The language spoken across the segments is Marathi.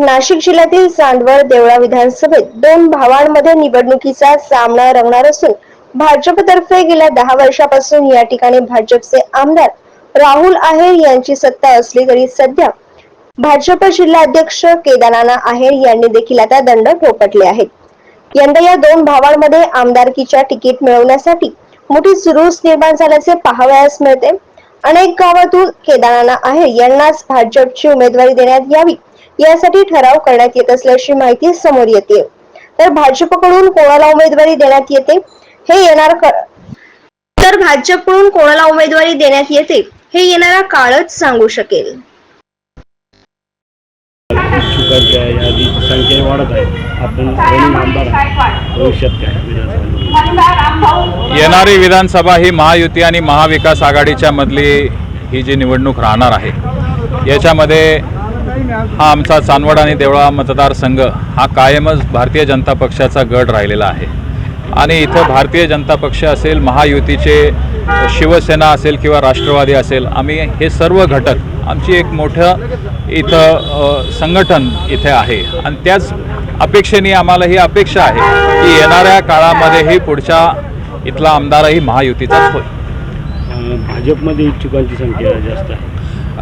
नाशिक जिल्ह्यातील चांदवड देवळा विधानसभेत दोन भावांमध्ये निवडणुकीचा सामना रंगणार असून भाजपतर्फे गेल्या दहा वर्षापासून या ठिकाणी भाजपचे आमदार राहुल आहेर यांची सत्ता असली तरी सध्या भाजप जिल्हाध्यक्ष केदारनाना आहेर यांनी देखील आता दंड ठोपटले आहेत. यंदा या दोन भावांमध्ये आमदारकीच्या तिकीट मिळवण्यासाठी मोठी सुरूस निर्माण झाल्याचे पाहावयास मिळते. अनेक गावातून केदारनाना आहेर यांनाच भाजपची उमेदवारी देण्यात यावी यासाठी ठराव करण्यात येत असल्याची माहिती समोर येते. तर भाजपकडून कोणाला उमेदवारी देण्यात येते? हे येणार तर भाजपकडून कोणाला उमेदवारी देण्यात येते? हे येणारा काळच सांगू शकेल. इच्छुकांच्या यादीची संख्या वाढत आहे. आपण नवीन आमदार आहे. भविष्यात काय विधानसभा येणारी विधानसभा ही महायुती आणि महाविकास आघाडीच्या मधली ही जी निवडणूक राहणार आहे याच्यामध्ये हा आमचा चांदवड आणि देवळा मतदारसंघ हा कायमच भारतीय जनता पक्षाचा गड राहिलेला आहे. आणि इथं भारतीय जनता पक्ष असेल महायुतीचे शिवसेना असेल किंवा राष्ट्रवादी असेल आम्ही हे सर्व घटक आमची एक मोठं इथं संघटन इथे आहे. आणि त्याच अपेक्षेने आम्हाला ही अपेक्षा आहे की येणाऱ्या काळामध्येही पुढच्या इथला आमदारही महायुतीचाच होईल. भाजपमध्ये इच्छुकांची संख्या जास्त आहे.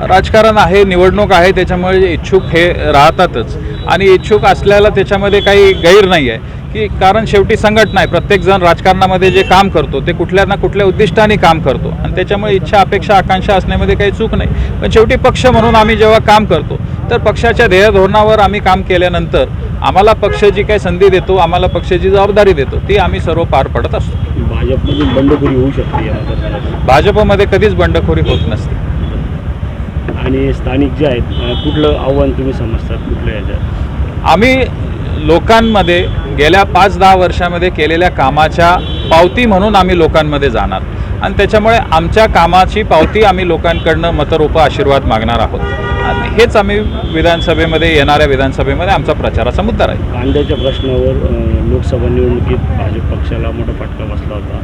राजकारण आहे निवडणूक आहे त्याच्यामुळे इच्छुक हे राहतातच. आणि इच्छुक असल्याला त्याच्यामध्ये काही गैर नाही आहे की कारण शेवटी संघटना आहे प्रत्येकजण राजकारणामध्ये जे काम करतो ते कुठल्या ना कुठल्या उद्दिष्टाने काम करतो. आणि त्याच्यामुळे इच्छा अपेक्षा आकांक्षा असण्यामध्ये काही चूक नाही. पण शेवटी पक्ष म्हणून आम्ही जेव्हा काम करतो तर पक्षाच्या ध्येय धोरणावर आम्ही काम केल्यानंतर आम्हाला पक्ष जी काही संधी देतो आम्हाला पक्षाची जबाबदारी देतो ती आम्ही सर्व पार पडत असतो. भाजपमधून बंडखोरी होऊ शकते भाजपमध्ये कधीच बंडखोरी होत नसते. आणि स्थानिक जे आहेत कुठलं आव्हान तुम्ही समजतात कुठलं याच्यात आम्ही लोकांमध्ये गेल्या पाच दहा वर्षामध्ये केलेल्या कामाच्या पावती म्हणून आम्ही लोकांमध्ये जाणार. आणि त्याच्यामुळे आमच्या कामाची पावती आम्ही लोकांकडनं मतरूप आशीर्वाद मागणार आहोत. आणि हेच आम्ही विधानसभेमध्ये येणाऱ्या विधानसभेमध्ये आमचा प्रचाराचा मुद्दा राहील. कांद्याच्या प्रश्नावर लोकसभा निवडणुकीत भाजप पक्षाला मोठा फटका बसला होता.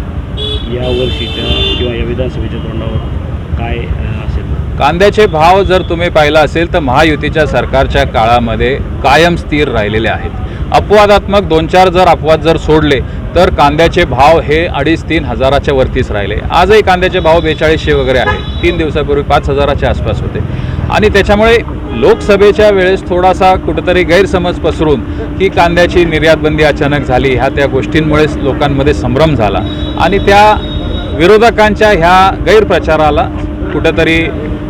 या वर्षीच्या किंवा या विधानसभेच्या तोंडावर काय असेल? कांद्याचे भाव जर तुम्ही पाहिला असेल तर महायुतीच्या सरकारच्या काळामध्ये कायम स्थिर राहिलेले आहेत. अपवादात्मक दोन चार जर अपवाद जर सोडले तर कांद्याचे भाव हे अडीच तीन हजाराच्या वरतीच राहिले. आजही कांद्याचे भाव बेचाळीसशे वगैरे आहे. तीन दिवसापूर्वी पाच हजाराच्या आसपास होते. आणि त्याच्यामुळे लोकसभेच्या वेळेस थोडासा कुठंतरी गैरसमज पसरून की कांद्याची निर्यातबंदी अचानक झाली ह्या त्या गोष्टींमुळेच लोकांमध्ये संभ्रम झाला. आणि त्या विरोधकांच्या ह्या गैरप्रचाराला कुठंतरी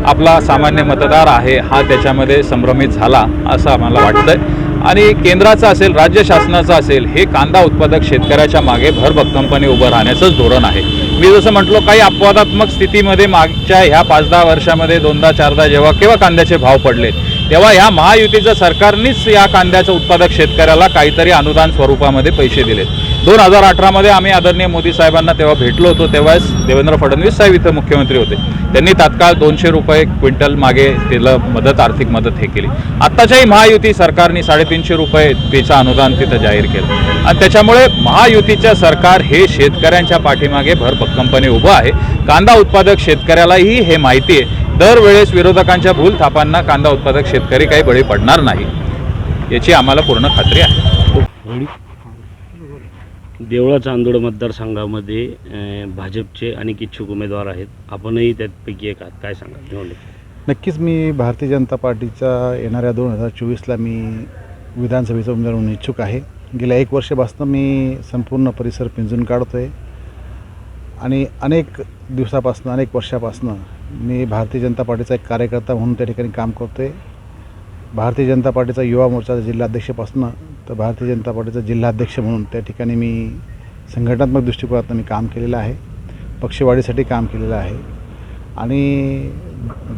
आपला सामान्य मतदार आहे हा त्याच्यामध्ये संभ्रमित झाला असं आम्हाला वाटतंय. आणि केंद्राचं असेल राज्य शासनाचं असेल हे कांदा उत्पादक शेतकऱ्याच्या मागे भरभक्कमपणे उभं राहण्याचंच धोरण आहे. मी जसं म्हटलो काही अपवादात्मक स्थितीमध्ये मागच्या ह्या पाच दहा वर्षामध्ये दोनदा चारदा जेव्हा केव्हा कांद्याचे भाव पडले तेव्हा ह्या महायुतीचं सरकारनेच या कांद्याचं उत्पादक शेतकऱ्याला काहीतरी अनुदान स्वरूपामध्ये पैसे दिलेत. दोन हजार अठरामध्ये आम्ही आदरणीय मोदी साहेबांना तेव्हा भेटलो होतो तेव्हाच देवेंद्र फडणवीस साहेब इथं मुख्यमंत्री होते. त्यांनी तात्काळ दोनशे रुपये क्विंटल मागे तिला मदत आर्थिक मदत हे केली. आत्ताच्याही महायुती सरकारने साडेतीनशे रुपये त्याचं अनुदान तिथं जाहीर केलं. आणि त्याच्यामुळे महायुतीचं सरकार हे शेतकऱ्यांच्या पाठीमागे भरभक्कमपणे उभं आहे. कांदा उत्पादक शेतकऱ्यालाही हे माहिती आहे. दरवेळेस विरोधकांच्या भूल थापांना कांदा उत्पादक शेतकरी काही बळी पडणार नाही. याची आम्हाला पूर्ण खात्री आहे. देवळा चांदोड मतदारसंघामध्ये भाजपचे अनेक इच्छुक उमेदवार आहेत. आपणही त्यापैकी एक आहात. काय सांगा निवडणूक. नक्कीच मी भारतीय जनता पार्टीचा येणाऱ्या दोन हजार चोवीसला मी विधानसभेचा उमेदवार म्हणून इच्छुक आहे. गेल्या एक वर्षापासून मी संपूर्ण परिसर पिंजून काढतो आहे आणि अनेक दिवसापासून अनेक वर्षापासून मी भारतीय जनता पार्टीचा एक कार्यकर्ता म्हणून त्या ठिकाणी काम करतो आहे भारतीय जनता पार्टीचा युवा मोर्चाचा जिल्हाध्यक्षपासून तर भारतीय जनता पार्टीचा जिल्हाध्यक्ष म्हणून त्या ठिकाणी मी संघटनात्मक दृष्टिकोनातून मी काम केलेलं आहे. पक्षवाढीसाठी काम केलेलं आहे. आणि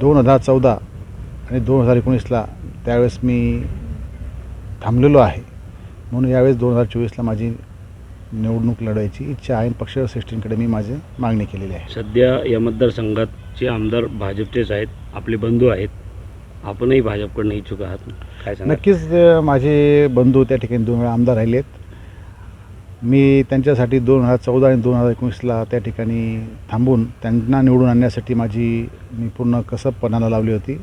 दोन हजार चौदा आणि दोन हजार एकोणीसला त्यावेळेस मी थांबलेलो आहे. म्हणून यावेळेस दोन हजार चोवीसला माझी निवडणूक लढवायची इच्छा आहे. आणि पक्षश्रेष्ठींकडे मी माझी मागणी केलेली आहे. सध्या या मतदारसंघाचे आमदार भाजपचेच आहेत. आपले बंधू आहेत. आपणही भाजपकडनं इच्छुक आहात. काय सांगा नक्कीच अ, माझे बंधू त्या ठिकाणी दोन वेळा आमदार राहिले आहेत मी त्यांच्यासाठी दोन हजार चौदा आणि दोन हजार एकोणीसला त्या ठिकाणी थांबून त्यांना निवडून आणण्यासाठी माझी मी पूर्ण कसब पणाला लावली होती.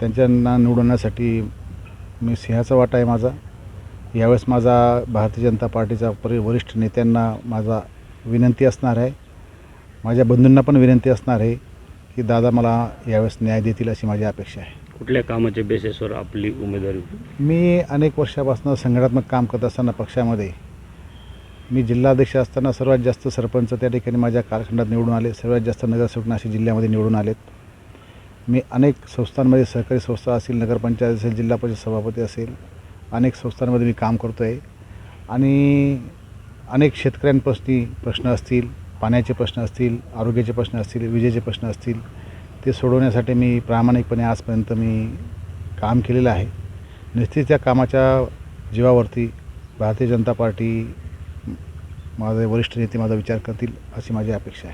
त्यांच्यांना निवडून आणण्यासाठी मी सिंहाचा वाटा आहे माझा. यावेळेस माझा भारतीय जनता पार्टीचा परि वरिष्ठ नेत्यांना माझा विनंती असणार आहे. माझ्या बंधूंना पण विनंती असणार आहे की दादा मला यावेळेस न्याय देतील अशी माझी अपेक्षा आहे. कुठल्या कामाच्या बेसिसवर आपली उमेदवारी मी अनेक वर्षापासून संघटनात्मक काम करत असताना पक्षामध्ये मी जिल्हाध्यक्ष असताना सर्वात जास्त सरपंच त्या ठिकाणी माझ्या कालखंडात निवडून आले सर्वात जास्त नगरसेवक नाशिक जिल्ह्यामध्ये निवडून आलेत. मी अनेक संस्थांमध्ये सहकारी संस्था असेल नगरपंचायत असेल जिल्हा परिषद सभापती असेल अनेक संस्थांमध्ये मी काम करतो आहे आणि अनेक शेतकऱ्यांप्रश्नी प्रश्न असतील पाण्याचे प्रश्न असतील आरोग्याचे प्रश्न असतील विजेचे प्रश्न असतील ते सोडवण्यासाठी मी प्रामाणिकपणे आजपर्यंत मी काम केलेलं आहे. निश्चित त्या कामाच्या जीवावरती भारतीय जनता पार्टी माझे वरिष्ठ नेते माझा विचार करतील अशी माझी अपेक्षा आहे.